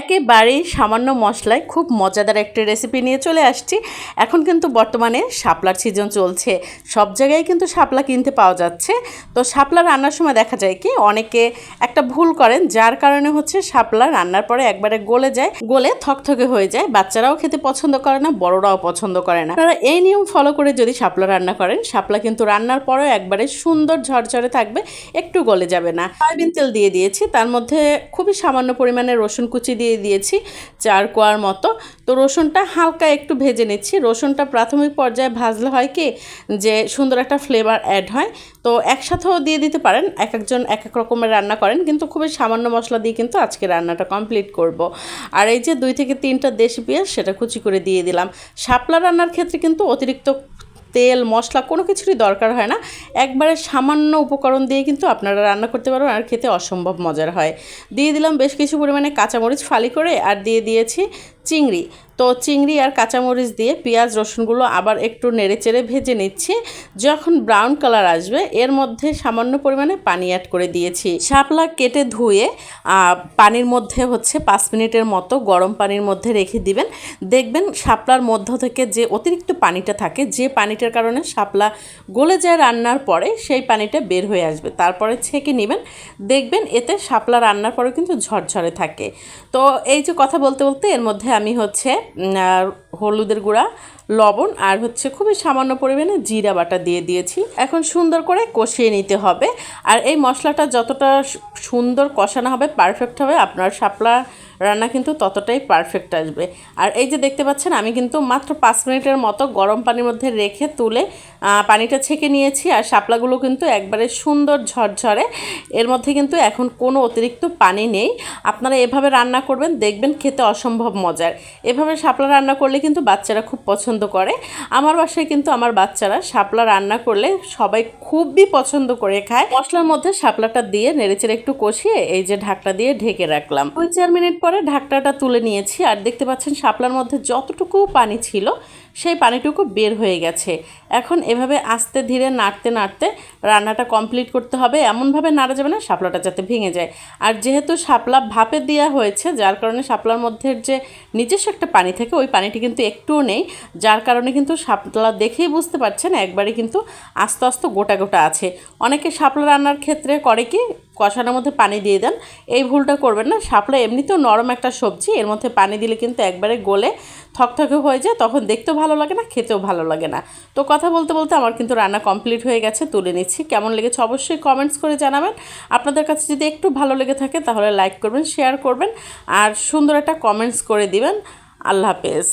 একেবারেই সামান্য মশলায় খুব মজাদার একটি রেসিপি নিয়ে চলে আসছি। এখন কিন্তু বর্তমানে শাপলার সিজন চলছে। সব জায়গায় কিন্তু শাপলা কিনতে পাওয়া যাচ্ছে। তো শাপলা রান্নার সময় দেখা যায় কি, অনেকে একটা ভুল করেন, যার কারণে হচ্ছে শাপলা রান্নার পরে একবারে গলে যায়, গলে থকথকে হয়ে যায়। বাচ্চারাও খেতে পছন্দ করে না, বড়রাও পছন্দ করে না। তারা এই নিয়ম ফলো করে যদি শাপলা রান্না করেন, শাপলা কিন্তু রান্নার পরেও একবারে সুন্দর ঝরঝরে থাকবে, একটু গলে যাবে না। সয়াবিন তেল দিয়ে দিয়েছি, তার মধ্যে খুবই সামান্য পরিমাণে রসুন কুচি দিয়ে দিয়েছি চার কোয়ার মতো। তো রসুনটা হালকা একটু ভেজে নিচ্ছি। রসুনটা প্রাথমিক পর্যায়ে ভাজলে হয় কি, যে সুন্দর একটা ফ্লেভার অ্যাড হয়। তো একসাথেও দিয়ে দিতে পারেন, এক একজন এক এক রকমের রান্না করেন। কিন্তু খুবই সামান্য মশলা দিয়ে কিন্তু আজকে রান্নাটা কমপ্লিট করব। আর এই যে দুই থেকে তিনটা দেশি পেঁয়াজ, সেটা কুচি করে দিয়ে দিলাম। শাপলা রান্নার ক্ষেত্রে কিন্তু অতিরিক্ত তেল, মশলা কোনো কিছুরই দরকার হয় না। একবারে সামান্য উপকরণ দিয়ে কিন্তু আপনারা রান্না করতে পারবেন আর খেতে অসম্ভব মজার হয়। দিয়ে দিলাম বেশ কিছু পরিমাণে কাঁচামরিচ ফালি করে আর দিয়ে দিয়েছি চিংড়ি। তো চিংড়ি আর কাঁচামরিচ দিয়ে পেঁয়াজ, রসুনগুলো আবার একটু নেড়েচেড়ে ভেজে নিচ্ছি। যখন ব্রাউন কালার আসবে, এর মধ্যে সামান্য পরিমাণে পানি অ্যাড করে দিয়েছি। শাপলা কেটে ধুয়ে পানির মধ্যে হচ্ছে পাঁচ মিনিটের মতো গরম পানির মধ্যে রেখে দিবেন। দেখবেন শাপলার মধ্য থেকে যে অতিরিক্ত পানিটা থাকে, যে পানিটার কারণে শাপলা গলে যায় রান্নার পরে, সেই পানিটা বের হয়ে আসবে। তারপরে ছেঁকে নেবেন। দেখবেন এতে শাপলা রান্নার পরে কিন্তু ঝরঝরে থাকে। তো এই যে কথা বলতে বলতে এর মধ্যে আমি হচ্ছে হলুদের গুঁড়া, লবণ, আর হচ্ছে খুবই সামান্য পরিমাণে জিরা বাটা দিয়ে দিয়েছি। এখন সুন্দর করে কষিয়ে নিতে হবে। আর এই মশলাটা যতটা সুন্দর কষানো হবে পারফেক্ট হবে, আপনার শাপলা রান্না কিন্তু ততটাই পারফেক্ট আসবে। আর এই যে দেখতে পাচ্ছেন, আমি কিন্তু মাত্র পাঁচ মিনিটের মতো গরম পানির মধ্যে রেখে তুলে পানিটা ছেঁকে নিয়েছি আর শাপলাগুলো কিন্তু একবারে সুন্দর ঝরঝরে। এর মধ্যে কিন্তু এখন কোনো অতিরিক্ত পানি নেই। আপনারা এভাবে রান্না করবেন, দেখবেন খেতে অসম্ভব মজার। এভাবে শাপলা রান্না করলে কিন্তু বাচ্চারা খুব পছন্দ করে। আমার বাসায় কিন্তু আমার বাচ্চারা শাপলা রান্না করলে সবাই খুবই পছন্দ করে খায়। মশলার মধ্যে শাপলাটা দিয়ে নেড়েচেড়ে একটু কষিয়ে এই যে ঢাকটা দিয়ে ঢেকে রাখলাম। দুই চার মিনিট পরে ঢাকটাটা তুলে নিয়েছি। আর দেখতে পাচ্ছেন শাপলার মধ্যে যতটুকু পানি ছিল সেই পানিটুকু বের হয়ে গেছে। এখন এভাবে আস্তে ধীরে নাড়তে নাড়তে রান্নাটা কমপ্লিট করতে হবে। এমনভাবে নাড়া যাবে না, শাপলাটা যাতে ভেঙে যায়। আর যেহেতু শাপলা ভাপে দেওয়া হয়েছে, যার কারণে শাপলার মধ্যে যে নিজস্ব একটা পানি থাকে, ওই পানিটি কিন্তু একটুও নেই। যার কারণে কিন্তু শাপলা দেখেই বুঝতে পারছেন, একবারে কিন্তু আস্তে আস্তে গোটা গোটা আছে। অনেকে শাপলা রান্নার ক্ষেত্রে করে কি, কষানোর মধ্যে পানি দিয়ে দেন। এই ভুলটা করবেন না। শাপলা এমনিতেও নরম একটা সবজি, এর মধ্যে পানি দিলে কিন্তু একবারে গলে থকথকে হয়ে যায়, তখন দেখতেও ভালো লাগে না, খেতেও ভালো লাগে না। তো কথা বলতে বলতে আমার কিন্তু রান্না কমপ্লিট হয়ে গেছে, তুলে নিচ্ছি। কেমন লেগেছে অবশ্যই কমেন্টস করে জানাবেন। আপনাদের কাছে যদি একটু ভালো লেগে থাকে তাহলে লাইক করবেন শেয়ার করবেন, আর সুন্দর একটা কমেন্টস করে দিবেন। আল্লাহ হাফেজ।